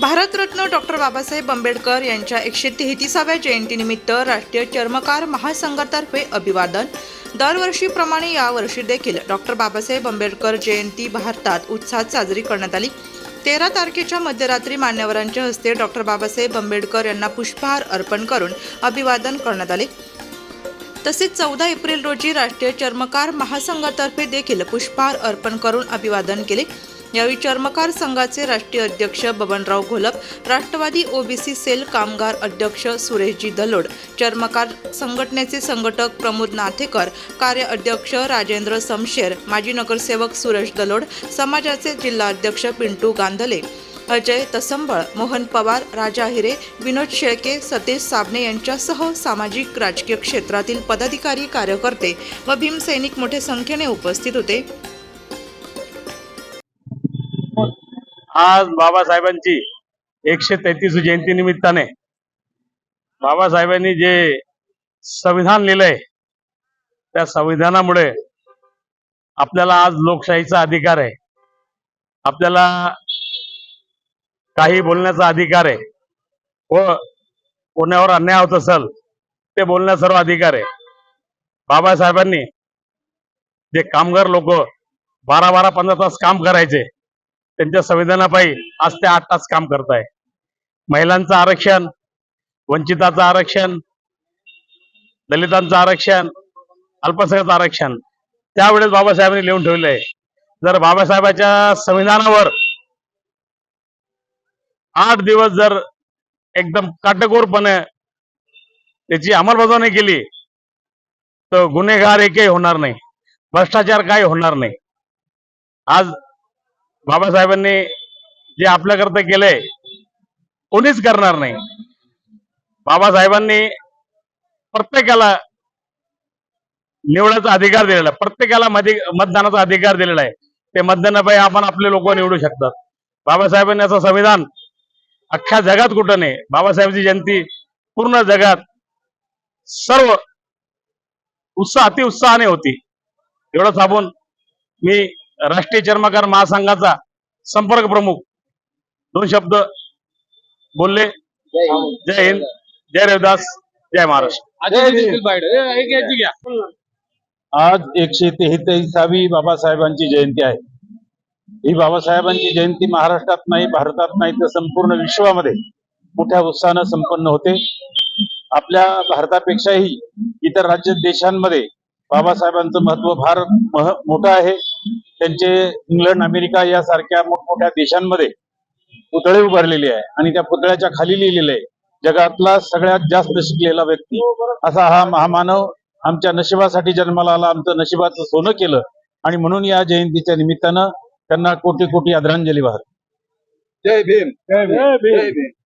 Bharat Ratna doctor Babasaheb Ambedkar यांच्या एकशे तेहतीसाव्या जयंतीनिमित्त राष्ट्रीय चर्मकार महासंघातर्फे अभिवादन. दरवर्षीप्रमाणे यावर्षी देखील डॉक्टर बाबासाहेब आंबेडकर जयंती भारतात उत्साहात साजरी करण्यात आली. तेरा तारखेच्या मध्यरात्री मान्यवरांच्या हस्ते डॉक्टर बाबासाहेब आंबेडकर यांना पुष्पहार अर्पण करून अभिवादन करण्यात आले. तसेच चौदा एप्रिल रोजी राष्ट्रीय चर्मकार महासंघातर्फे देखील पुष्पहार अर्पण करून अभिवादन केले. यावेळी चर्मकार संघाचे राष्ट्रीय अध्यक्ष बबनराव घोलप राष्ट्रवादी ओबीसी सेल कामगार अध्यक्ष सुरेशजी दलोड चर्मकार संघटनेचे संघटक प्रमोद नाथेकर कार्य अध्यक्ष राजेंद्र समशेर माजी नगरसेवक सुरेश दलोड समाजाचे जिल्हाध्यक्ष पिंटू गांधले अजय तसंबळ मोहन पवार राजा हिरे विनोद शेळके सतीश साबणे यांच्यासह सामाजिक राजकीय क्षेत्रातील पदाधिकारी कार्यकर्ते व भीमसैनिक मोठ्या संख्येने उपस्थित होते. आज बाबासाहेबांची एकशे तेहतीस जयंती निमित्ताने बाबासाहेबांनी जे संविधान लिहिलंय त्या संविधानामुळे आपल्याला आज लोकशाहीचा अधिकार आहे. आपल्याला काही बोलण्याचा अधिकार आहे. व कोणावर अन्याय होत असेल ते बोलण्याचा सर्व अधिकार आहे. बाबासाहेबांनी जे कामगार लोक बारा बारा पंधरा तास काम करायचे त्यांच्या संविधानापायी आज ते आठ तास काम करताय. महिलांचं आरक्षण वंचिताचं आरक्षण दलितांचं आरक्षण अल्पसंख्याक आरक्षण त्यावेळेस बाबासाहेबांनी लिहून ठेवलंय. जर बाबासाहेबाच्या संविधानावर आठ दिवस जर एकदम काटेकोरपणे त्याची अंमलबजावणी केली तर गुन्हेगार एकही होणार नाही. भ्रष्टाचार काही होणार नाही. आज बाबासाहेबांनी जे आपल्याकरता केलंय कोणीच करणार नाही. बाबासाहेबांनी प्रत्येकाला निवडायचा अधिकार दिलेला आहे. प्रत्येकाला मधी- मतदानाचा अधिकार दिलेला आहे. ते मतदानापायी आपण आपले लोक निवडू शकतात. बाबासाहेबांनी असं संविधान अख्ख्या जगात कुठं नाही. बाबासाहेबांची जयंती पूर्ण जगात सर्व उत्साह अतिउत्साहाने होती. एवढं थांबून मी राष्ट्रीय चर्मकार महासंघाचा संपर्क प्रमुख. दोन शब्द बोलले. जय हिंद. जय रविदास. जय महाराष्ट्र. आज एकशे तेहतीसावी बाबासाहेबांची जयंती आहे. ही बाबासाहेबांची जयंती महाराष्ट्रात नाही भारतात नाही तर संपूर्ण विश्वामध्ये मोठ्या उत्साहानं संपन्न होते. आपल्या भारतापेक्षाही इतर राज्य देशांमध्ये बाबासाहेबांचं महत्त्व फार मह- मोठं आहे. त्यांचे इंग्लंड अमेरिका यासारख्या मोठमोठ्या देशांमध्ये पुतळे उभारलेले आहे. आणि त्या पुतळ्याच्या खाली लिहिलेले आहे जगातला सगळ्यात जास्त शिकलेला व्यक्ती. असा हा महामानव आमच्या नशिबासाठी जन्माला आला आमचं नशिबाचं सोनं केलं. आणि म्हणून या जयंतीच्या निमित्तानं त्यांना कोटी कोटी आदरांजली वाहत. जय भीम. जय भीम. जय भीम.